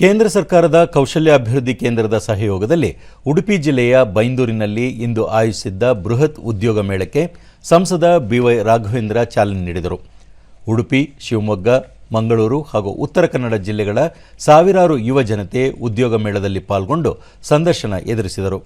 ಕೇಂದ್ರ ಸರ್ಕಾರದ ಕೌಶಲ್ಯಾಭಿವೃದ್ಧಿ ಕೇಂದ್ರದ ಸಹಯೋಗದಲ್ಲಿ ಉಡುಪಿ ಜಿಲ್ಲೆಯ ಬೈಂದೂರಿನಲ್ಲಿ ಇಂದು ಆಯೋಜಿಸಿದ್ದ ಬೃಹತ್ ಉದ್ಯೋಗ ಮೇಳಕ್ಕೆ ಸಂಸದ ಬಿವೈ ರಾಘವೇಂದ್ರ ಚಾಲನೆ ನೀಡಿದರು. ಉಡುಪಿ, ಶಿವಮೊಗ್ಗ, ಮಂಗಳೂರು ಹಾಗೂ ಉತ್ತರ ಕನ್ನಡ ಜಿಲ್ಲೆಗಳ ಸಾವಿರಾರು ಯುವ ಜನತೆ ಉದ್ಯೋಗ ಮೇಳದಲ್ಲಿ ಪಾಲ್ಗೊಂಡು ಸಂದರ್ಶನ ಎದುರಿಸಿದರು.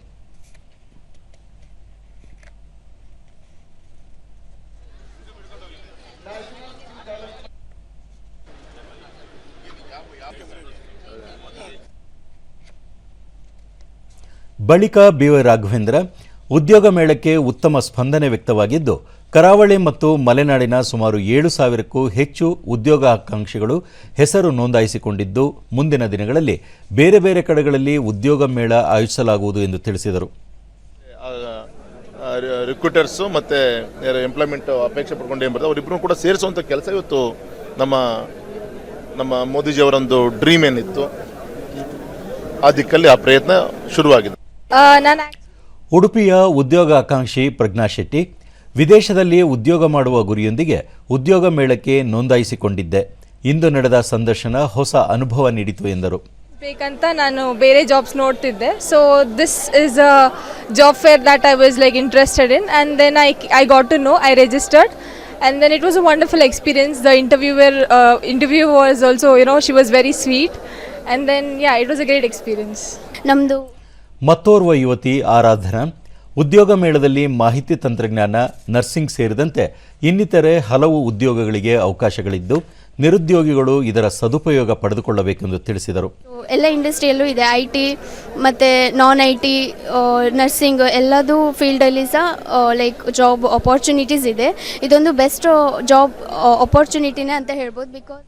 ಬಳಿಕ ಬಿವೈ ರಾಘವೇಂದ್ರ, ಉದ್ಯೋಗ ಮೇಳಕ್ಕೆ ಉತ್ತಮ ಸ್ಪಂದನೆ ವ್ಯಕ್ತವಾಗಿದ್ದು, ಕರಾವಳಿ ಮತ್ತು ಮಲೆನಾಡಿನ ಸುಮಾರು ಏಳು ಸಾವಿರಕ್ಕೂ ಹೆಚ್ಚು ಉದ್ಯೋಗಾಕಾಂಕ್ಷಿಗಳು ಹೆಸರು ನೋಂದಾಯಿಸಿಕೊಂಡಿದ್ದು, ಮುಂದಿನ ದಿನಗಳಲ್ಲಿ ಬೇರೆ ಬೇರೆ ಕಡೆಗಳಲ್ಲಿ ಉದ್ಯೋಗ ಮೇಳ ಆಯೋಜಿಸಲಾಗುವುದು ಎಂದು ತಿಳಿಸಿದರು. ರಿಕ್ರೂಟರ್ಸು ಮತ್ತು ಎಂಪ್ಲಾಯ್ಮೆಂಟ್ ಅಪೇಕ್ಷೆ ಪಡ್ಕೊಂಡು ಏನು ಬರ್ತದೆ ಅವರಿಬ್ಬರು ಕೂಡ ಸೇರಿಸುವಂಥ ಕೆಲಸ ಇವತ್ತು ನಮ್ಮ ನಮ್ಮ ಮೋದಿಜಿಯವರೊಂದು ಡ್ರೀಮ್ ಏನಿತ್ತು ಆ ದಿಕ್ಕಲ್ಲಿ ಆ ಪ್ರಯತ್ನ ಶುರುವಾಗಿದೆ. ನಾನು ಉಡುಪಿಯ ಉದ್ಯೋಗಾಕಾಂಕ್ಷಿ ಪ್ರಜ್ಞಾ ಶೆಟ್ಟಿ ವಿದೇಶದಲ್ಲಿ ಉದ್ಯೋಗ ಮಾಡುವ ಗುರಿಯೊಂದಿಗೆ ಉದ್ಯೋಗ ಮೇಳಕ್ಕೆ ನೋಂದಾಯಿಸಿಕೊಂಡಿದ್ದೆ. ಇಂದು ನಡೆದ ಸಂದರ್ಶನ ಹೊಸ ಅನುಭವ ನೀಡಿತು ಎಂದರು. ಬೇಕಂತ ನಾನು ಬೇರೆ ಜಾಬ್ಸ್ ನೋಡ್ತಿದ್ದೆ. So this is a job fair that I was like interested in and then I I got to know I registered and it was a wonderful experience. The interviewer uh, interview was also you know she was very sweet, and then yeah, it was a great experience. ನಮ್ಮದು ಮತ್ತೋರ್ವ ಯುವತಿ ಆರಾಧನಾ ಉದ್ಯೋಗ ಮೇಳದಲ್ಲಿ ಮಾಹಿತಿ ತಂತ್ರಜ್ಞಾನ nursing ಸೇರಿದಂತೆ ಇನ್ನಿತರೆ ಹಲವು ಉದ್ಯೋಗಗಳಿಗೆ ಅವಕಾಶಗಳಿದ್ದು ನಿರುದ್ಯೋಗಿಗಳು ಇದರ ಸದುಪಯೋಗ ಪಡೆದುಕೊಳ್ಳಬೇಕೆಂದು ತಿಳಿಸಿದರು. ಎಲ್ಲ ಇಂಡಸ್ಟ್ರಿಯಲ್ಲೂ ಇದೆ. ಐ ಟಿ ಮತ್ತು ನಾನ್ ಐ ಟಿ ನರ್ಸಿಂಗ್ ಎಲ್ಲದೂ ಫೀಲ್ಡಲ್ಲಿ ಸಹ ಲೈಕ್ ಜಾಬ್ ಅಪಾರ್ಚುನಿಟೀಸ್ ಇದೆ. ಇದೊಂದು ಬೆಸ್ಟ್ ಜಾಬ್ ಅಪಾರ್ಚುನಿಟಿನೇ ಅಂತ ಹೇಳ್ಬೋದು ಬಿಕಾಸ್